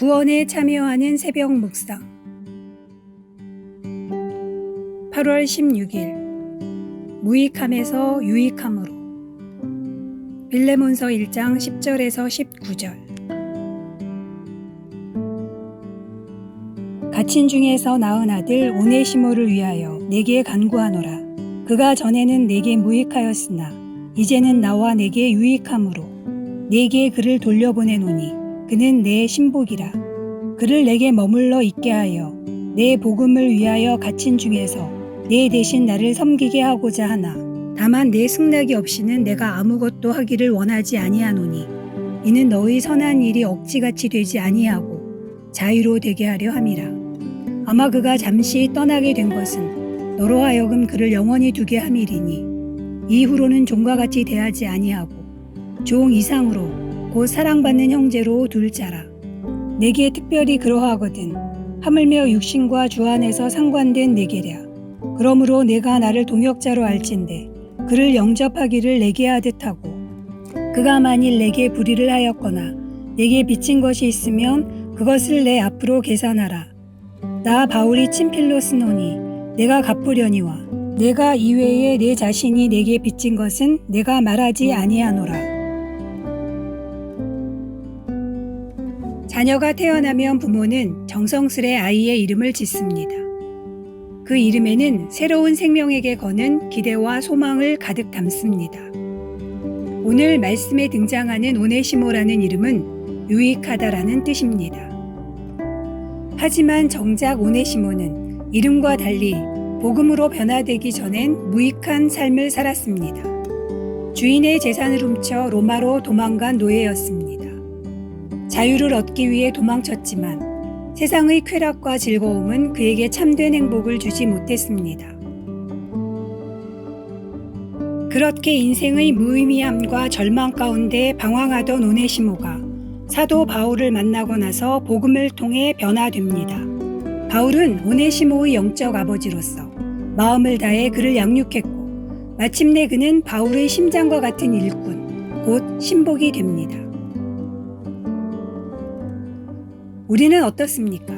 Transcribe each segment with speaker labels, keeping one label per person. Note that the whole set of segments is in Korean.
Speaker 1: 구원에 참여하는 새벽 묵상. 8월 16일 무익함에서 유익함으로. 빌레몬서 1장 10절에서 19절. 갇힌 중에서 낳은 아들 오네시모를 위하여 내게 간구하노라. 그가 전에는 내게 무익하였으나 이제는 나와 내게 유익함으로 내게 그를 돌려보내노니 그는 내 신복이라. 그를 내게 머물러 있게 하여 내 복음을 위하여 갇힌 중에서 내 대신 나를 섬기게 하고자 하나. 다만 내 승낙이 없이는 내가 아무것도 하기를 원하지 아니하노니 이는 너희 선한 일이 억지같이 되지 아니하고 자유로 되게 하려 함이라. 아마 그가 잠시 떠나게 된 것은 너로 하여금 그를 영원히 두게 함이리니 이후로는 종과 같이 대하지 아니하고 종 이상으로 곧 사랑받는 형제로 둘 자라. 내게 특별히 그러하거든. 하물며 육신과 주 안에서 상관된 내게랴. 그러므로 내가 나를 동역자로 알진대 그를 영접하기를 내게 하듯 하고 그가 만일 내게 불의를 하였거나 내게 빚진 것이 있으면 그것을 내 앞으로 계산하라. 나 바울이 친필로 쓰노니 내가 갚으려니와 내가 이외에 내 자신이 내게 빚진 것은 내가 말하지 아니하노라. 자녀가 태어나면 부모는 정성스레 아이의 이름을 짓습니다. 그 이름에는 새로운 생명에게 거는 기대와 소망을 가득 담습니다. 오늘 말씀에 등장하는 오네시모라는 이름은 유익하다라는 뜻입니다. 하지만 정작 오네시모는 이름과 달리 복음으로 변화되기 전엔 무익한 삶을 살았습니다. 주인의 재산을 훔쳐 로마로 도망간 노예였습니다. 자유를 얻기 위해 도망쳤지만 세상의 쾌락과 즐거움은 그에게 참된 행복을 주지 못했습니다. 그렇게 인생의 무의미함과 절망 가운데 방황하던 오네시모가 사도 바울을 만나고 나서 복음을 통해 변화됩니다. 바울은 오네시모의 영적 아버지로서 마음을 다해 그를 양육했고 마침내 그는 바울의 심장과 같은 일꾼, 곧 신복이 됩니다. 우리는 어떻습니까?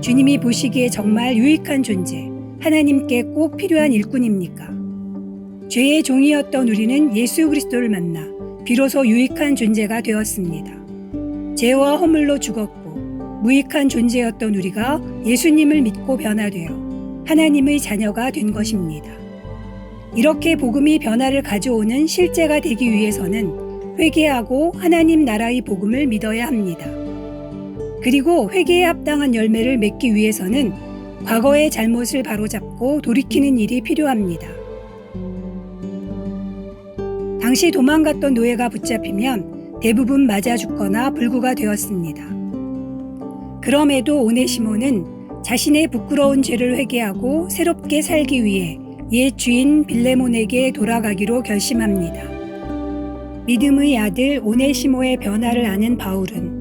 Speaker 1: 주님이 보시기에 정말 유익한 존재, 하나님께 꼭 필요한 일꾼입니까? 죄의 종이었던 우리는 예수 그리스도를 만나 비로소 유익한 존재가 되었습니다. 죄와 허물로 죽었고 무익한 존재였던 우리가 예수님을 믿고 변화되어 하나님의 자녀가 된 것입니다. 이렇게 복음이 변화를 가져오는 실제가 되기 위해서는 회개하고 하나님 나라의 복음을 믿어야 합니다. 그리고 회개에 합당한 열매를 맺기 위해서는 과거의 잘못을 바로잡고 돌이키는 일이 필요합니다. 당시 도망갔던 노예가 붙잡히면 대부분 맞아 죽거나 불구가 되었습니다. 그럼에도 오네시모는 자신의 부끄러운 죄를 회개하고 새롭게 살기 위해 옛 주인 빌레몬에게 돌아가기로 결심합니다. 믿음의 아들 오네시모의 변화를 아는 바울은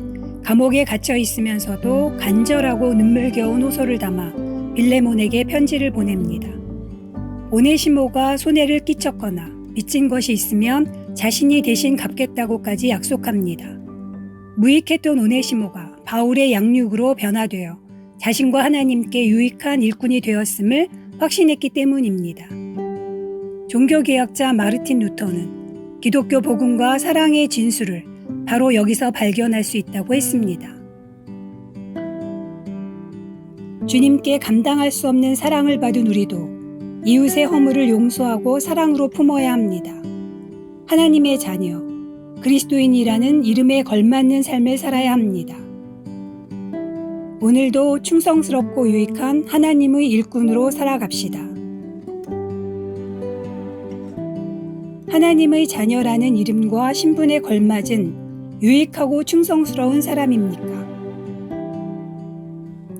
Speaker 1: 감옥에 갇혀 있으면서도 간절하고 눈물겨운 호소를 담아 빌레몬에게 편지를 보냅니다. 오네시모가 손해를 끼쳤거나 빚진 것이 있으면 자신이 대신 갚겠다고까지 약속합니다. 무익했던 오네시모가 바울의 양육으로 변화되어 자신과 하나님께 유익한 일꾼이 되었음을 확신했기 때문입니다. 종교개혁자 마르틴 루터는 기독교 복음과 사랑의 진수를 바로 여기서 발견할 수 있다고 했습니다. 주님께 감당할 수 없는 사랑을 받은 우리도 이웃의 허물을 용서하고 사랑으로 품어야 합니다. 하나님의 자녀, 그리스도인이라는 이름에 걸맞는 삶을 살아야 합니다. 오늘도 충성스럽고 유익한 하나님의 일꾼으로 살아갑시다. 하나님의 자녀라는 이름과 신분에 걸맞은 유익하고 충성스러운 사람입니까?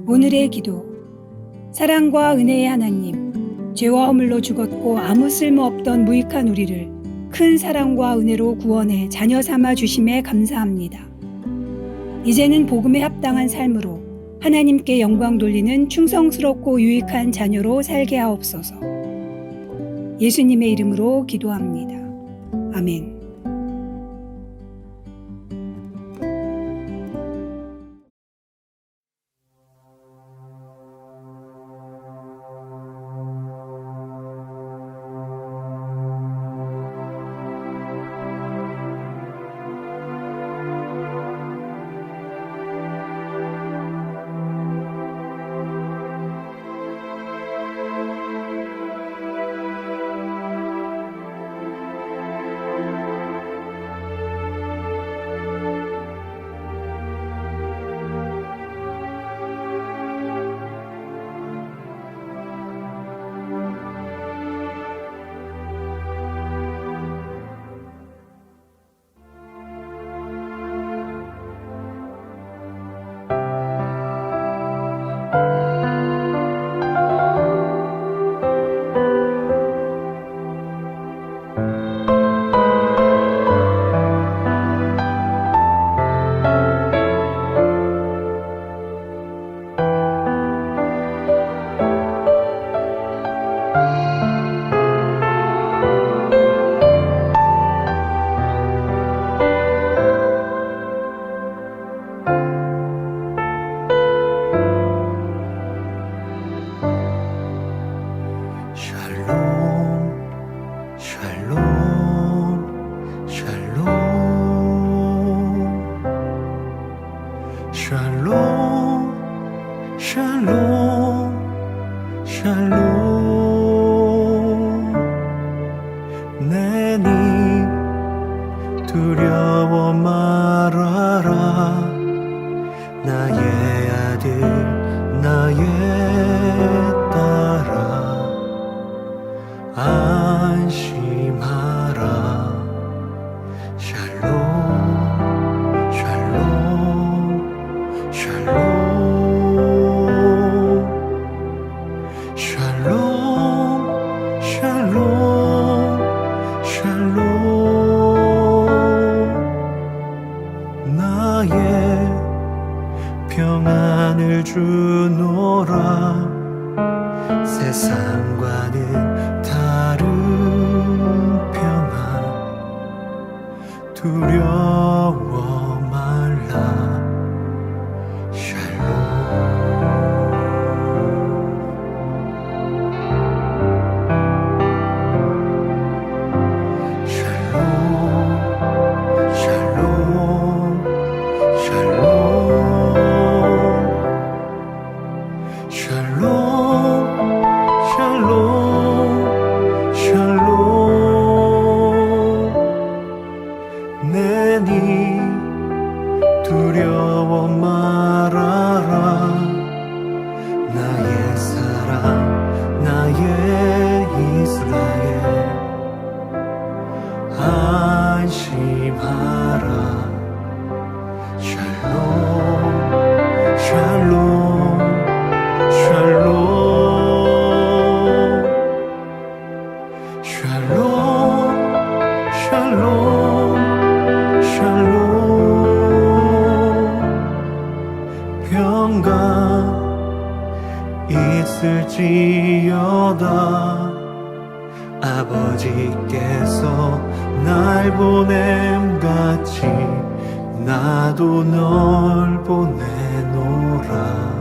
Speaker 1: 오늘의 기도. 사랑과 은혜의 하나님, 죄와 허물로 죽었고 아무 쓸모 없던 무익한 우리를 큰 사랑과 은혜로 구원해 자녀 삼아 주심에 감사합니다. 이제는 복음에 합당한 삶으로 하나님께 영광 돌리는 충성스럽고 유익한 자녀로 살게 하옵소서. 예수님의 이름으로 기도합니다. 아멘.
Speaker 2: 샬롬 샬롬. 내니 두려워 말아라. 나의 두려워. 아버지께서 날 보냄 같이 나도 널 보내노라.